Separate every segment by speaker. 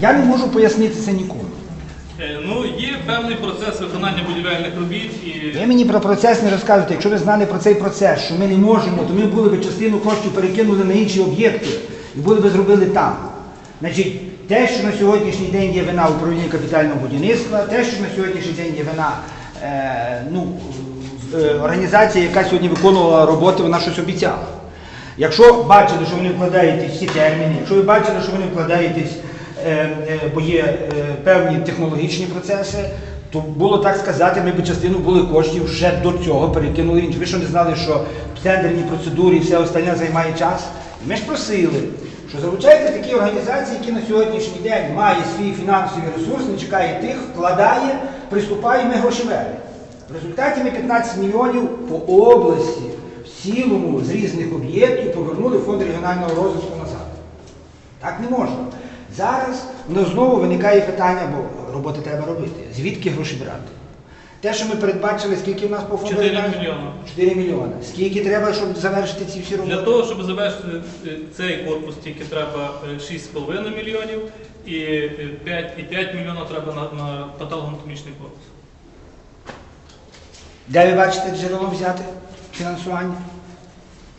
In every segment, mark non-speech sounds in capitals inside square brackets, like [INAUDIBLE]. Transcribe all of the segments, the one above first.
Speaker 1: Я не можу пояснити це нікому.
Speaker 2: Е, Ну, є певний процес виконання будівельних робіт і
Speaker 1: Ви мені про процес не розказуєте. Якщо ви знали про цей процес, що ми не можемо, то ми були б частину коштів перекинули на інші об'єкти і були б зробили там. Значить, те, що на сьогоднішній день є вина управління капітального будівництва, те, що на сьогоднішній день є вина е, ну, е, організація, яка сьогодні виконувала роботи, вона щось обіцяла. Якщо бачили, що вони вкладаєтесь в ці терміни, якщо ви бачили, що вони вкладаєтесь, бо є е, певні технологічні процеси, то було так сказати, ми б частину були коштів ще до цього перекинули інші. Ви що не знали, що тендерні процедури і все остальне займає час? Ми ж просили, що залучайте такі організації, які на сьогоднішній день мають свій фінансовий ресурс, не чекає тих, вкладає, приступає, ми гроші беремо. В результаті ми 15 мільйонів по області в цілому з різних об'єктів повернули в фонд регіонального розвитку назад. Так не можна. Зараз воно знову виникає питання, бо роботи треба робити. Звідки гроші брати? Те, що ми передбачили, скільки в нас по фонду?
Speaker 2: 4
Speaker 1: регіонального-
Speaker 2: мільйони.
Speaker 1: 4 мільйони. Скільки треба, щоб завершити ці всі роботи?
Speaker 2: для того, щоб завершити е, цей корпус, тільки треба е, 6,5 мільйонів і е, 5, і 5 мільйонів треба на, на патологоанатомічний корпус.
Speaker 1: Де ви бачите джерело взяти фінансування?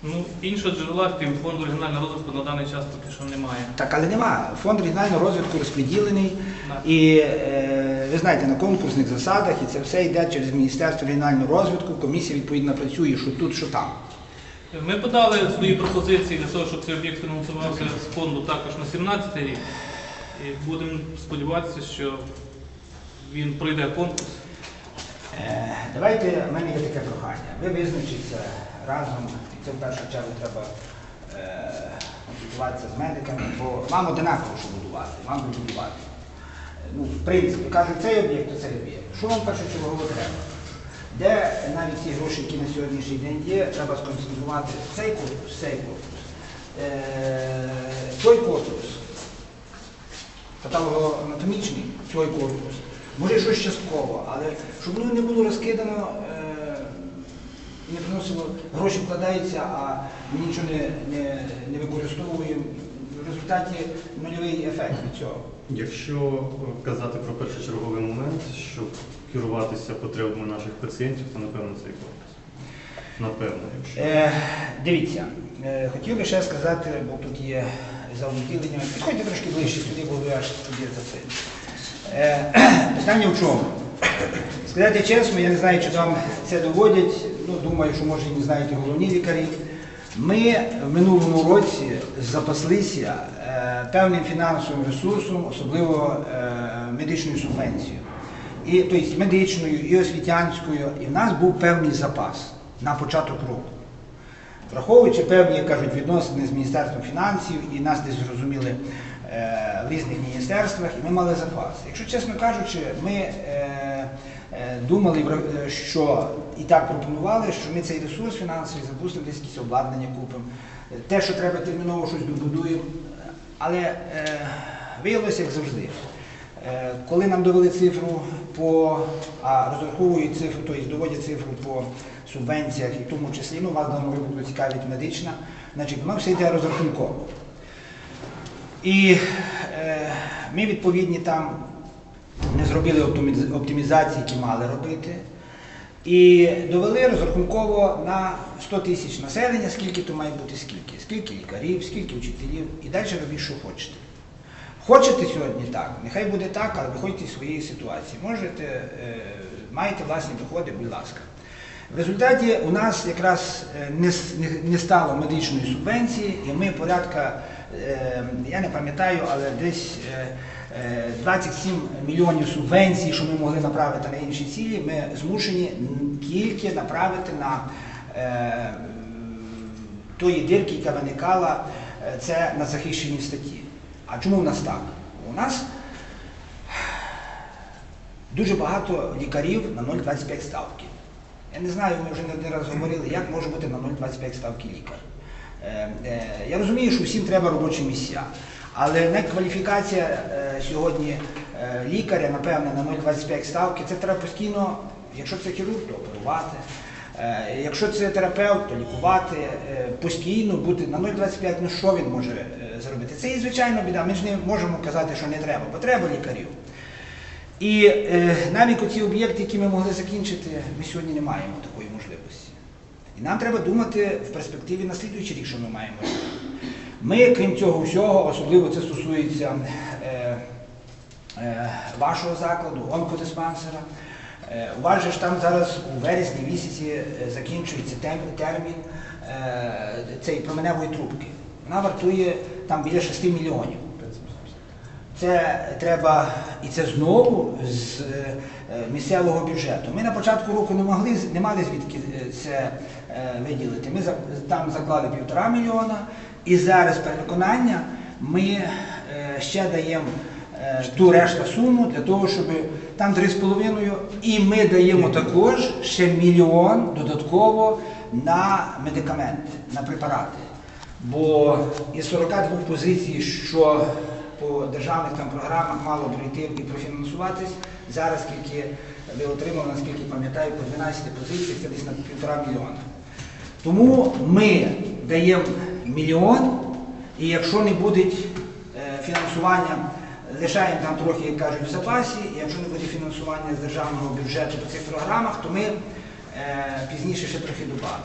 Speaker 2: Ну, іншого джерела, крім фонду регіонального розвитку, на даний час поки що немає.
Speaker 1: Так, але нема. Фонд регіонального розвитку розподілений.
Speaker 2: Так.
Speaker 1: І е, ви знаєте, на конкурсних засадах, і це все йде через Міністерство регіонального розвитку. Комісія відповідно працює, що тут, що там.
Speaker 2: Ми подали свої пропозиції для того, щоб цей об'єкт фінансувався з фонду також на 17 рік. І будемо сподіватися, що він пройде конкурс.
Speaker 1: Е, давайте, в мене є таке прохання. Ви визначіться разом, і це в першу чергу треба е, консультуватися з медиками, бо вам одинаково, що будувати, вам будувати. Е, Ну, в принципі, кажуть, цей об'єкт, то цей об'єкт. Що вам першочергово треба? Де навіть ті гроші, які на сьогоднішній день є, треба сконцентрувати цей корпус, цей корпус, е, той корпус, патологоанатомічний, той корпус. Може щось частково, але щоб воно не було розкидано, е, не приносило, гроші вкладаються, а ми нічого не, не, не використовуємо. В результаті нульовий ефект від цього.
Speaker 3: Якщо казати про першочерговий момент, щоб керуватися потребами наших пацієнтів, то напевно цей корпус. Напевно, якщо.
Speaker 1: Е, дивіться, е, хотів би ще сказати, бо тут є за відділенням. Підходьте трошки ближче сюди, бо ви аж туди за це. Е, [CLEARS THROAT] питання в чому? Сказати чесно, я не знаю, чи там це доводять. Ну, думаю, що може і не знають головні лікарі. Ми в минулому році запаслися е, певним фінансовим ресурсом, особливо е, медичною субвенцією. І, тобто медичною і освітянською, і в нас був певний запас на початок року. Враховуючи певні, як кажуть, відносини з Міністерством фінансів і нас десь зрозуміли в різних міністерствах, і ми мали запас. Якщо чесно кажучи, ми е, е, думали, е, що і так пропонували, що ми цей ресурс фінансовий запустимо, десь якісь обладнання купимо. Те, що треба терміново щось добудуємо. Але е, виявилося, як завжди. Е, Коли нам довели цифру по, а розраховують цифру, тобто доводять цифру по субвенціях, і в тому числі, ну, вас в цікавить медична, значить, воно все йде розрахунково. І е, ми відповідні там не зробили оптимізації, які мали робити. І довели розрахунково на 100 тисяч населення, скільки то має бути скільки, скільки лікарів, скільки вчителів, і далі робіть, що хочете. Хочете сьогодні так, нехай буде так, але виходьте з своєї ситуації. Можете, е, маєте власні доходи, будь ласка. В результаті у нас якраз е, не, не, стало медичної субвенції, і ми порядка, е, я не пам'ятаю, але десь е, е, 27 мільйонів субвенцій, що ми могли направити на інші цілі, ми змушені тільки направити на тої дирки, яка виникала, це на захищені статті. А чому в нас так? У нас дуже багато лікарів на 0,25 ставки. Я не знаю, ми вже не один раз говорили, як може бути на 0,25 ставки лікар. Е, е, Я розумію, що всім треба робочі місця, але кваліфікація е, сьогодні лікаря, напевне, на 0,25 ставки, це треба постійно, якщо це хірург, то оперувати. Якщо це терапевт, то лікувати постійно, бути на 0,25, ну що він може зробити? Це і звичайно біда. Ми ж не можемо казати, що не треба, бо треба лікарів. І е, навіть оці об'єкти, які ми могли закінчити, ми сьогодні не маємо такої можливості. І нам треба думати в перспективі на слідуючий рік, що ми маємо. Ми, крім цього всього, особливо це стосується е, е, вашого закладу, онкодиспансера. Е, у вас же ж там зараз у вересні місяці е, закінчується термін е, цієї променевої трубки. Вона вартує там біля 6 мільйонів. Це треба, і це знову з е, місцевого бюджету. Ми на початку року не могли не мали звідки е, це е, виділити. Ми там заклали півтора мільйона, і зараз перевиконання ми е, ще даємо е, ту решту суму для того, щоб там 3,5, і ми даємо також ще мільйон додатково на медикаменти, на препарати. Бо із 42 позицій, що по державних там програмах мало пройти і профінансуватись, зараз скільки ви отримали, наскільки пам'ятаю, по 12 позиціях, це десь на півтора мільйона. Тому ми даємо мільйон, і якщо не буде фінансування, лишаємо там трохи, як кажуть, в запасі, і якщо не буде фінансування з державного бюджету по цих програмах, то ми е, пізніше ще трохи додамо.